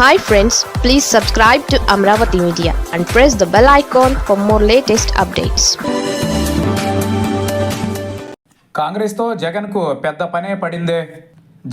Hi friends please subscribe to Amaravati media and press the bell icon for more latest updates కాంగ్రెస్తో జగన్కు పెద్ద పనే పడిందే.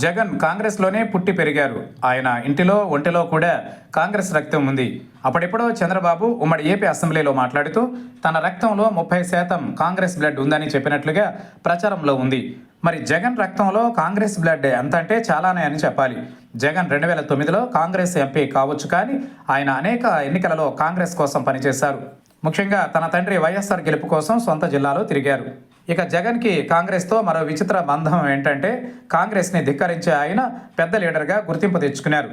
జగన్ కాంగ్రెస్లోనే పుట్టి పెరిగారు. ఆయన ఇంటిలో ఒంటిలో కూడా కాంగ్రెస్ రక్తం ఉంది. అప్పుడెప్పుడో చంద్రబాబు ఉమ్మడి ఏపీ అసెంబ్లీలో మాట్లాడుతూ తన రక్తంలో ముప్పై శాతం కాంగ్రెస్ బ్లడ్ ఉందని చెప్పినట్లుగా ప్రచారంలో ఉంది. మరి జగన్ రక్తంలో కాంగ్రెస్ బ్లడ్ ఎంత అంటే చాలానే అని చెప్పాలి. జగన్ రెండు వేల తొమ్మిదిలో కాంగ్రెస్ ఎంపీ కావచ్చు కానీ ఆయన అనేక ఎన్నికలలో కాంగ్రెస్ కోసం పనిచేశారు. ముఖ్యంగా తన తండ్రి వైఎస్ఆర్ గెలుపు కోసం సొంత జిల్లాలో తిరిగారు. ఇక జగన్కి కాంగ్రెస్తో మరో విచిత్ర బంధం ఏంటంటే కాంగ్రెస్ని ధిక్కరించే ఆయన పెద్ద లీడర్గా గుర్తింపు తెచ్చుకున్నారు.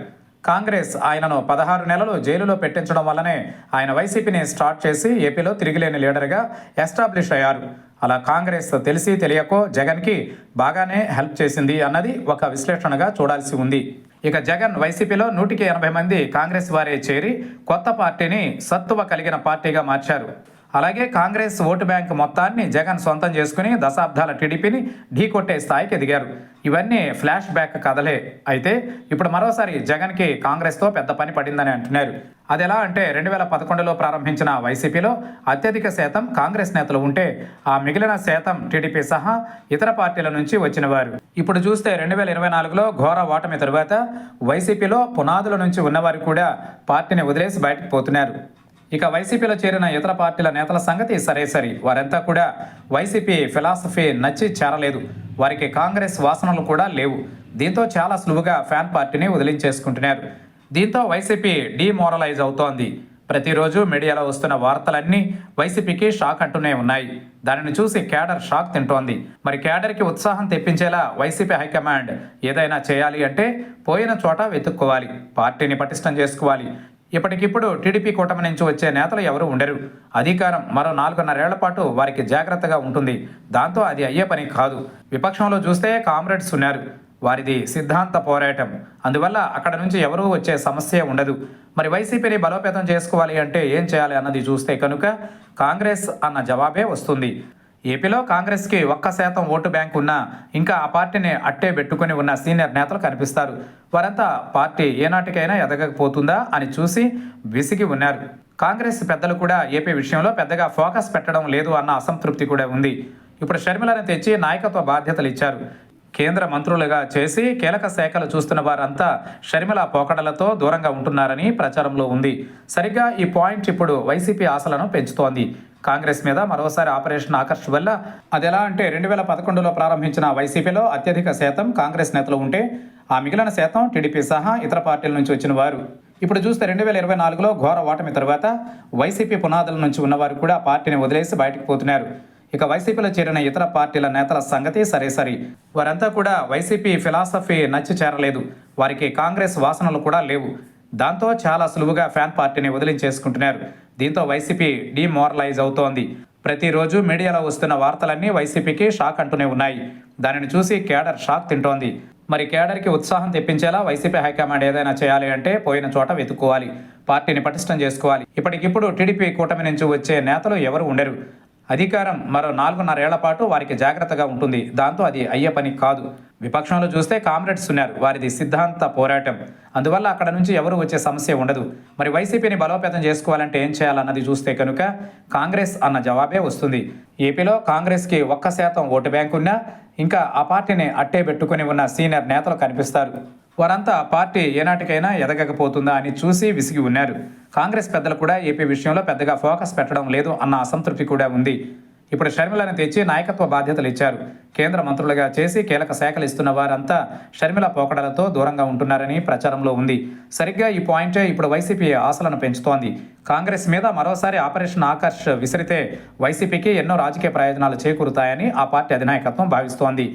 కాంగ్రెస్ ఆయనను పదహారు నెలలు జైలులో పెట్టించడం వల్లనే ఆయన వైసీపీని స్టార్ట్ చేసి ఏపీలో తిరిగిలేని లీడర్గా ఎస్టాబ్లిష్ అయ్యారు. అలా కాంగ్రెస్ తెలిసి తెలియకో జగన్కి బాగానే హెల్ప్ చేసింది అన్నది ఒక విశ్లేషణగా చూడాల్సి ఉంది. ఇక జగన్ వైసీపీలో నూటికి ఎనభై మంది కాంగ్రెస్ వారే చేరి కొత్త పార్టీని సత్తువ కలిగిన పార్టీగా మార్చారు. అలాగే కాంగ్రెస్ ఓటు బ్యాంక్ మొత్తాన్ని జగన్ సొంతం చేసుకుని దశాబ్దాల టీడీపీని ఢీకొట్టే స్థాయికి ఎదిగారు. ఇవన్నీ ఫ్లాష్ బ్యాక్ కథలే. అయితే ఇప్పుడు మరోసారి జగన్కి కాంగ్రెస్తో పెద్ద పని పడిందని అంటున్నారు. అది ఎలా అంటే రెండు వేల పదకొండులో ప్రారంభించిన వైసీపీలో అత్యధిక శాతం కాంగ్రెస్ నేతలు ఉంటే ఆ మిగిలిన శాతం టీడీపీ సహా ఇతర పార్టీల నుంచి వచ్చిన వారు ఇప్పుడు చూస్తే రెండు వేల ఇరవై నాలుగులో ఘోర ఓటమి తరువాత వైసీపీలో పునాదుల నుంచి ఉన్నవారు కూడా పార్టీని వదిలేసి బయటకు పోతున్నారు. ఇక వైసీపీలో చేరిన ఇతర పార్టీల నేతల సంగతి సరే సరి. వారంతా కూడా వైసీపీ ఫిలాసఫీ నచ్చి చేరలేదు. వారికి కాంగ్రెస్ వాసనలు కూడా లేవు. దీంతో చాలా సులువుగా ఫ్యాన్ పార్టీని వదిలించేసుకుంటున్నారు. దీంతో వైసీపీ డీమోరలైజ్ అవుతోంది. ప్రతిరోజు మీడియాలో వస్తున్న వార్తలన్నీ వైసీపీకి షాక్ అంటూనే ఉన్నాయి. దానిని చూసి క్యాడర్ షాక్ తింటోంది. మరి కేడర్కి ఉత్సాహం తెప్పించేలా వైసీపీ హైకమాండ్ ఏదైనా చేయాలి అంటే పోయిన చోట వెతుక్కోవాలి. పార్టీని పటిష్టం చేసుకోవాలి. ఇప్పటికిప్పుడు టీడీపీ కూటమి నుంచి వచ్చే నేతలు ఎవరు ఉండరు. అధికారం మరో నాలుగున్నరేళ్ళ పాటు వారికి జాగ్రత్తగా ఉంటుంది. దాంతో అది అయ్యే పని కాదు. విపక్షంలో చూస్తే కామ్రేడ్స్ ఉన్నారు. వారిది సిద్ధాంత పోరాటం. అందువల్ల అక్కడ నుంచి ఎవరూ వచ్చే సమస్య ఉండదు. మరి వైసీపీని బలోపేతం చేసుకోవాలి అంటే ఏం చేయాలి అన్నది చూస్తే కనుక కాంగ్రెస్ అన్న జవాబే వస్తుంది. ఏపీలో కాంగ్రెస్కి ఒక్క శాతం ఓటు బ్యాంక్ ఉన్నా ఇంకా ఆ పార్టీని అట్టే పెట్టుకుని ఉన్న సీనియర్ నేతలు కనిపిస్తారు. వారంతా పార్టీ ఏనాటికైనా ఎదగకపోతుందా అని చూసి విసిగి ఉన్నారు. కాంగ్రెస్ పెద్దలు కూడా ఏపీ విషయంలో పెద్దగా ఫోకస్ పెట్టడం లేదు అన్న అసంతృప్తి కూడా ఉంది. ఇప్పుడు షర్మిలను తెచ్చి నాయకత్వ బాధ్యతలు ఇచ్చారు. కేంద్ర మంత్రులుగా చేసి కీలక శాఖలు చూస్తున్న వారంతా షర్మిల పోకడలతో దూరంగా ఉంటున్నారని ప్రచారంలో ఉంది. సరిగ్గా ఈ పాయింట్ ఇప్పుడు వైసీపీ ఆశలను పెంచుతోంది. కాంగ్రెస్ మీద మరోసారి ఆపరేషన్ ఆకర్ష్ వల్ల అది ఎలా అంటే రెండు వేల పదకొండులో ప్రారంభించిన వైసీపీలో అత్యధిక శాతం కాంగ్రెస్ నేతలు ఉంటే ఆ మిగిలిన శాతం టీడీపీ సహా ఇతర పార్టీల నుంచి వచ్చిన వారు. ఇప్పుడు చూస్తే రెండు వేల ఇరవై నాలుగులో ఘోర ఓటమి తర్వాత వైసీపీ పునాదుల నుంచి ఉన్నవారు కూడా పార్టీని వదిలేసి బయటకు పోతున్నారు. ఇక వైసీపీలో చేరిన ఇతర పార్టీల నేతల సంగతి సరే సరి. వారంతా కూడా వైసీపీ ఫిలాసఫీ నచ్చి చేరలేదు. వారికి కాంగ్రెస్ వాసనలు కూడా లేవు. దాంతో చాలా సులువుగా ఫ్యాన్ పార్టీని వదిలించేసుకుంటున్నారు. దీంతో వైసీపీ డీమోరలైజ్ అవుతోంది. ప్రతిరోజు మీడియాలో వస్తున్న వార్తలన్నీ వైసీపీకి షాక్ అంటూనే ఉన్నాయి. దానిని చూసి కేడర్ షాక్ తింటోంది. మరి కేడర్కి ఉత్సాహం తెప్పించేలా వైసీపీ హైకమాండ్ ఏదైనా చేయాలి అంటే పోయిన చోట వెతుక్కోవాలి. పార్టీని పటిష్టం చేసుకోవాలి. ఇప్పటికిప్పుడు టీడీపీ కూటమి నుంచి వచ్చే నేతలు ఎవరు ఉండరు. అధికారం మరో నాలుగున్నరేళ్ళ పాటు వారికి జాగ్రత్తగా ఉంటుంది. దాంతో అది అయ్యే పని కాదు. విపక్షంలో చూస్తే కామ్రేడ్స్ ఉన్నారు. వారిది సిద్ధాంత పోరాటం. అందువల్ల అక్కడ నుంచి ఎవరు వచ్చే సమస్య ఉండదు. మరి వైసీపీని బలోపేతం చేసుకోవాలంటే ఏం చేయాలన్నది చూస్తే కనుక కాంగ్రెస్ అన్న జవాబే వస్తుంది. ఏపీలో కాంగ్రెస్కి ఒక్క శాతం ఓటు బ్యాంక్ ఉన్నా ఇంకా ఆ పార్టీని అట్టే పెట్టుకుని ఉన్న సీనియర్ నేతలు కనిపిస్తారు. వారంతా పార్టీ ఏనాటికైనా ఎదగకపోతుందా అని చూసి విసిగి ఉన్నారు. కాంగ్రెస్ పెద్దలు కూడా ఏపీ విషయంలో పెద్దగా ఫోకస్ పెట్టడం లేదు అన్న అసంతృప్తి కూడా ఉంది. ఇప్పుడు షర్మిలను తెచ్చి నాయకత్వ బాధ్యతలు ఇచ్చారు. కేంద్ర మంత్రులుగా చేసి కీలక శాఖలు ఇస్తున్న వారంతా షర్మిల పోకడలతో దూరంగా ఉంటున్నారని ప్రచారంలో ఉంది. సరిగ్గా ఈ పాయింటే ఇప్పుడు వైసీపీ ఆశలను పెంచుతోంది. కాంగ్రెస్ మీద మరోసారి ఆపరేషన్ ఆకర్ష్ విసిరితే వైసీపీకి ఎన్నో రాజకీయ ప్రయోజనాలు చేకూరుతాయని ఆ పార్టీ అధినాయకత్వం భావిస్తోంది.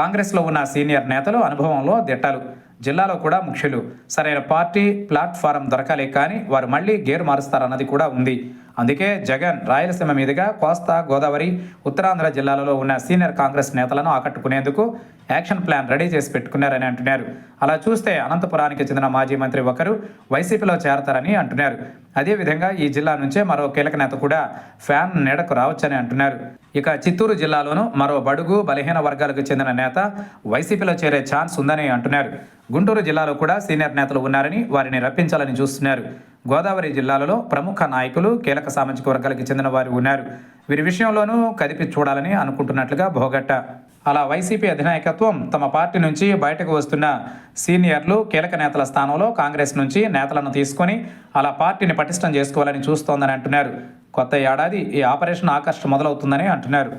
కాంగ్రెస్లో ఉన్న సీనియర్ నేతలు అనుభవంలో దిట్టలు. జిల్లాలో కూడా ముఖ్యులు. సరైన పార్టీ ప్లాట్ఫారం దొరకలే కానీ వారు మళ్ళీ గేరు మారుస్తారన్నది కూడా ఉంది. అందుకే జగన్ రాయలసీమ మీదుగా కోస్తా గోదావరి ఉత్తరాంధ్ర జిల్లాలలో ఉన్న సీనియర్ కాంగ్రెస్ నేతలను ఆకట్టుకునేందుకు యాక్షన్ ప్లాన్ రెడీ చేసి పెట్టుకున్నారని అంటున్నారు. అలా చూస్తే అనంతపురానికి చెందిన మాజీ మంత్రి ఒకరు వైసీపీలో చేరతారని అంటున్నారు. అదేవిధంగా ఈ జిల్లా నుంచే మరో కీలక నేత కూడా ఫ్యాన్ నీడకు రావచ్చని అంటున్నారు. ఇక చిత్తూరు జిల్లాలోనూ మరో బడుగు బలహీన వర్గాలకు చెందిన నేత వైసీపీలో చేరే ఛాన్స్ ఉందని అంటున్నారు. గుంటూరు జిల్లాలో కూడా సీనియర్ నేతలు ఉన్నారని వారిని రప్పించాలని చూస్తున్నారు. గోదావరి జిల్లాలలో ప్రముఖ నాయకులు కీలక సామాజిక వర్గాలకు చెందిన వారు ఉన్నారు. వీరి విషయంలోనూ కదిపి చూడాలని అనుకుంటున్నట్లుగా భోగట్ట అలా వైసీపీ అధినాయకత్వం తమ పార్టీ నుంచి బయటకు వస్తున్న సీనియర్లు కీలక నేతల స్థానంలో కాంగ్రెస్ నుంచి నేతలను తీసుకొని అలా పార్టీని పటిష్టం చేసుకోవాలని చూస్తోందని అంటున్నారు. కొత్త ఏడాది ఈ ఆపరేషన్ ఆకర్ష్ మొదలవుతుందని అంటున్నారు.